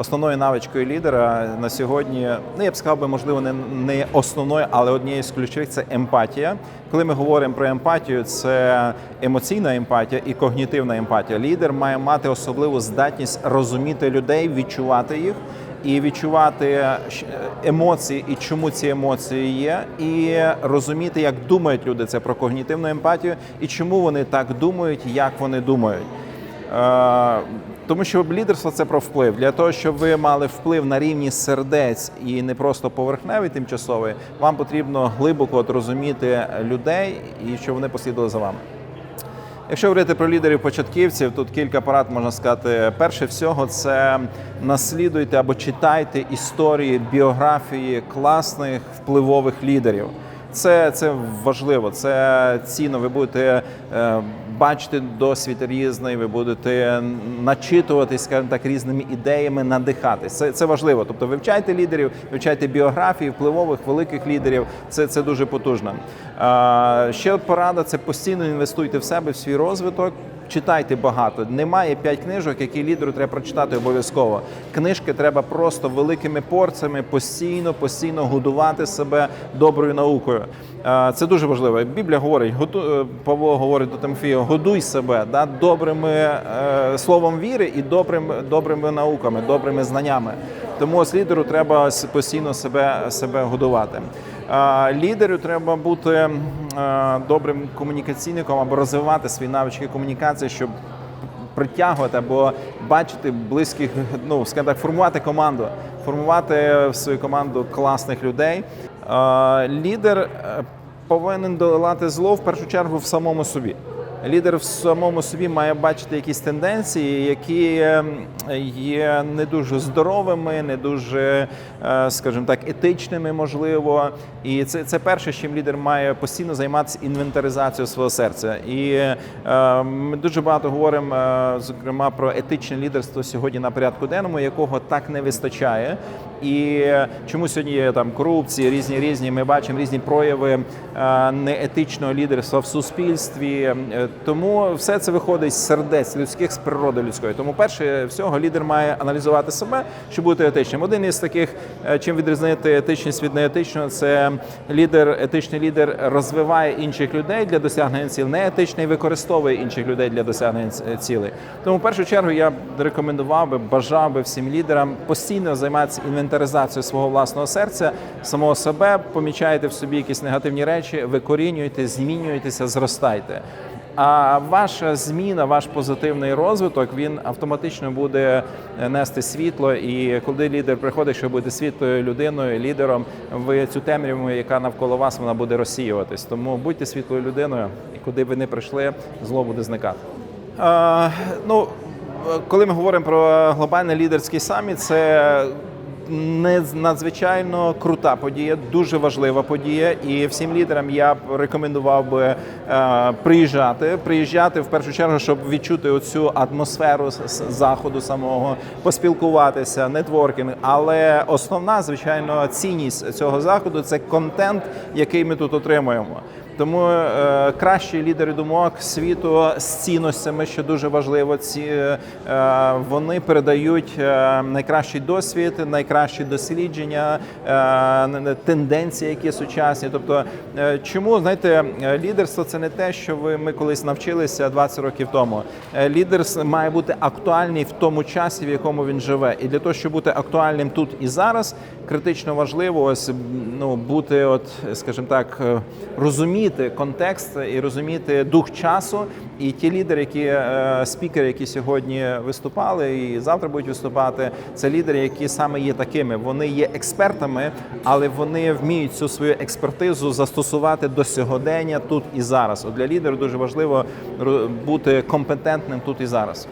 основною навичкою лідера на сьогодні, ну я б сказав би, можливо, не, не основною, але однією з ключових це емпатія. Коли ми говоримо про емпатію, це емоційна емпатія і когнітивна емпатія. Лідер має мати особливу здатність розуміти людей, відчувати їх. І відчувати емоції і чому ці емоції є, і розуміти, як думають люди це про когнітивну емпатію, і чому вони так думають, як вони думають. Тому що лідерство це про вплив. Для того, щоб ви мали вплив на рівні сердець і не просто поверхневий тимчасовий, вам потрібно глибоко розуміти людей і щоб вони послідували за вами. Якщо говорити про лідерів початківців, тут кілька порад можна сказати. Перше всього, це наслідуйте або читайте історії, біографії класних впливових лідерів. Це, це важливо, це цінно. Ви будете е, бачити досвід різний, ви будете начитуватись, скажімо так, різними ідеями, надихатись. Це, це важливо. Тобто вивчайте лідерів, вивчайте біографії впливових великих лідерів. Це, це дуже потужно. Е, ще порада це постійно інвестуйте в себе, в свій розвиток. Читайте багато. Немає п'ять книжок, які лідеру треба прочитати обов'язково. Книжки треба просто великими порціями постійно, постійно годувати себе доброю наукою. Е, Це дуже важливо. Біблія говорить, готу- е, Павло говорить до Тимофія, годуй себе да, добрими е, словом віри і добрим, добрими науками, добрими знаннями. Тому ось лідеру треба постійно себе, себе годувати. Лідеру треба бути добрим комунікаційником або розвивати свої навички комунікації, щоб притягувати або бачити близьких, ну скажімо так, формувати команду, формувати в свою команду класних людей. Лідер е, повинен долати зло в першу чергу в самому собі. Лідер в самому собі має бачити якісь тенденції, які е, є не дуже здоровими, не дуже, е, скажімо так, етичними, можливо. І це, це перше, чим лідер має постійно займатися інвентаризацією свого серця. І е, ми дуже багато говоримо, е, зокрема, про етичне лідерство сьогодні на порядку денному, якого так не вистачає. І чому сьогодні є там корупції, різні різні. Ми бачимо різні прояви е, неетичного лідерства в суспільстві. Е, Тому все це виходить з сердець людських, з природи людської. Тому перше всього лідер має аналізувати себе, щоб бути етичним. Один із таких, е, чим відрізнити етичність від неетичного, це лідер, етичний лідер розвиває інших людей для досягнення цілей, неетичний використовує інших людей для досягнення цілей. Тому в першу чергу я рекомендував би, бажав би всім лідерам постійно займатися інвентаризацією свого власного серця, самого себе, помічаєте в собі якісь негативні речі, викорінюєте, змінюєтеся, зростайте. А ваша зміна, ваш позитивний розвиток, він автоматично буде нести світло. І коли лідер приходить, що ви будете світлою людиною, лідером, ви цю темряву, яка навколо вас, вона буде розсіюватись. Тому будьте світлою людиною, і куди ви не прийшли, зло буде зникати. Е, ну, коли ми говоримо про глобальний лідерський саміт, це не надзвичайно крута подія, дуже важлива подія. І всім лідерам я б рекомендував би е, приїжджати. Приїжджати в першу чергу, щоб відчути оцю атмосферу заходу самого, поспілкуватися, нетворкінг. Але основна, звичайно, цінність цього заходу це контент, який ми тут отримуємо. Тому е, кращі лідери думок світу з цінностями, що дуже важливо, ці е, вони передають е, найкращий досвід, найкращі дослідження, е, тенденції, які сучасні. Тобто, е, чому знаєте, лідерство це не те, що ви ми колись навчилися 20 років тому. Е, Лідер має бути актуальний в тому часі, в якому він живе, і для того, щоб бути актуальним тут і зараз, критично важливо ось ну бути, от скажімо так, е, розуміти контекст і розуміти дух часу. І ті лідери, які е, спікери, які сьогодні виступали і завтра будуть виступати, це лідери, які саме є такими. Вони є експертами, але вони вміють цю свою експертизу застосувати до сьогодення тут і зараз. От для лідера дуже важливо бути компетентним тут і зараз.